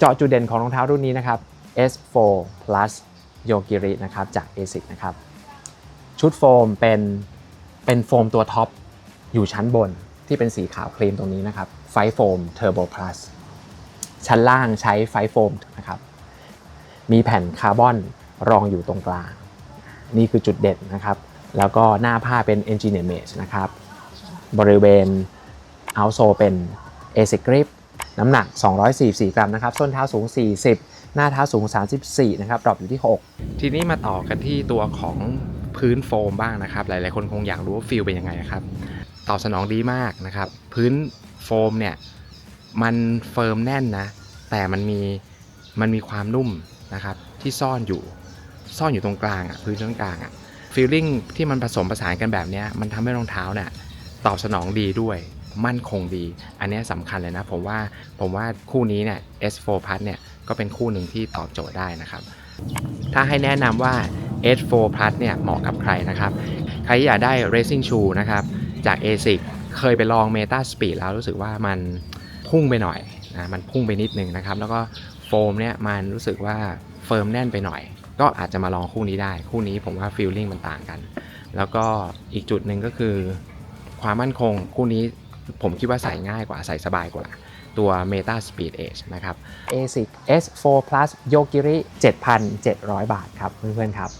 เจาะจุดเด่นของรองเท้ารุ่นนี้นะครับ S4 Plus Yogiri นะครับจาก ASIC นะครับ ชุดโฟมเป็นเป็นโฟมตัวท็อปอยู่ชั้นบนที่เป็นสีขาวครีมตรงนี้นะครับ ไฟโฟม Turbo Plus ชั้นล่างใช้ไฟโฟมนะครับ มีแผ่นคาร์บอนรองอยู่ตรงกลาง นี่คือจุดเด่นนะครับ แล้วก็หน้าผ้าเป็น Engineer Mesh นะครับ บริเวณ outsole เป็น ASIC Grip น้ำหนัก 244 กรัมนะครับส้นเท้าสูง 40 หน้าเท้าสูง 34 นะครับดรอปอยู่ที่ 6 ทีนี้มาต่อกันที่ตัวของพื้นโฟมบ้างนะครับ หลายๆ คนคงอยากรู้ว่าฟีลเป็นยังไงนะครับ ตอบสนองดีมากนะครับ พื้นโฟมเนี่ยมันเฟิร์มแน่นนะ แต่มันมีมันมีความนุ่มนะครับที่ซ่อนอยู่ซ่อนอยู่ตรงกลางอะพื้นชั้นกลางอะฟีลลิ่งที่มันผสมผสานกันแบบนี้มันทำให้รองเท้าเนี่ยตอบสนองดีด้วย มั่นคงดี อันนี้สำคัญเลยนะผมว่าผมว่าคู่นี้เนี่ย S4 Plus เนี่ยก็เป็นคู่หนึ่งที่ตอบโจทย์ได้นะครับ ถ้าให้แนะนำว่า S4 Plus เนี่ยเหมาะกับใครนะครับ ใครอยากได้ racing shoe นะครับจาก ASIC เคยไปลอง Meta Speed แล้วรู้สึกว่ามันพุ่งไปหน่อยนะมันพุ่งไปนิดนึงนะครับ แล้วก็โฟมเนี่ยมันรู้สึกว่าเฟิร์มแน่นไปหน่อย ก็อาจจะมาลองคู่นี้ได้ คู่นี้ผมว่าฟีลลิ่งมันต่างกัน แล้วก็อีกจุดหนึ่งก็คือ ความมั่นคงคู่นี้ ผมคิดว่าใส่ง่ายกว่าใส่สบายกว่า ตัว Meta Speed Edge นะครับ ASIC S4 Plus Yogiri 7,700 บาทครับเพื่อนๆครับ